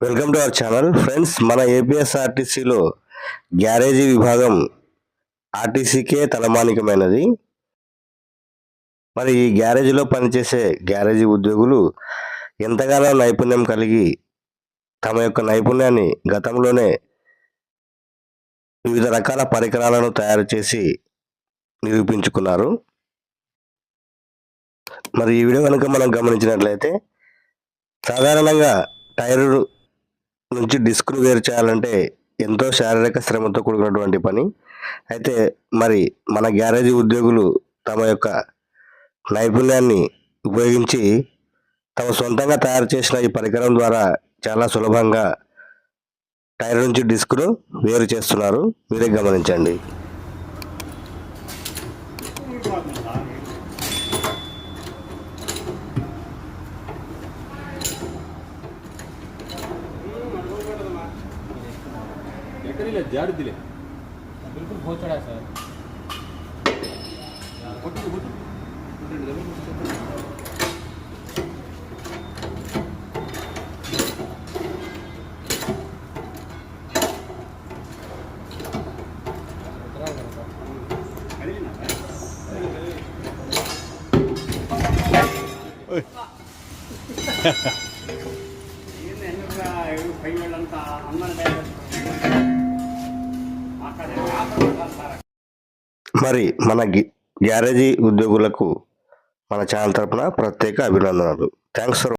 Welcome to our channel friends మన ఏపీఎస్ఆర్టీసీలో garage విభాగం ఆర్టీసీకే తలమానికమైనది. మరి ఈ గ్యారేజీలో పనిచేసే గ్యారేజీ ఉద్యోగులు ఎంతగానో నైపుణ్యం కలిగి తమ యొక్క నైపుణ్యాన్ని గతంలోనే వివిధ రకాల పరికరాలను తయారు చేసి నిరూపించుకున్నారు. మరి ఈ వీడియో కనుక మనం గమనించినట్లయితే సాధారణంగా టైరు నుంచి డిస్క్ను వేరు చేయాలంటే ఎంతో శారీరక శ్రమతో కూడుకున్నటువంటి పని. అయితే మరి మన గ్యారేజీ ఉద్యోగులు తమ యొక్క నైపుణ్యాన్ని ఉపయోగించి తమ సొంతంగా తయారు చేసిన ఈ పరికరం ద్వారా చాలా సులభంగా టైర్ నుంచి డిస్క్ను వేరు చేస్తున్నారు. మీరే గమనించండి. ಎಕರೆ ಇಲ್ಲ ಜಾಡಿದ್ದಿಲ್ಲ बिल्कुल बहुत चढ़ा है सर మరి మన గ్యారేజీ ఉద్యోగులకు మన ఛానల్ తరపున ప్రత్యేక అభినందనలు. Thanks for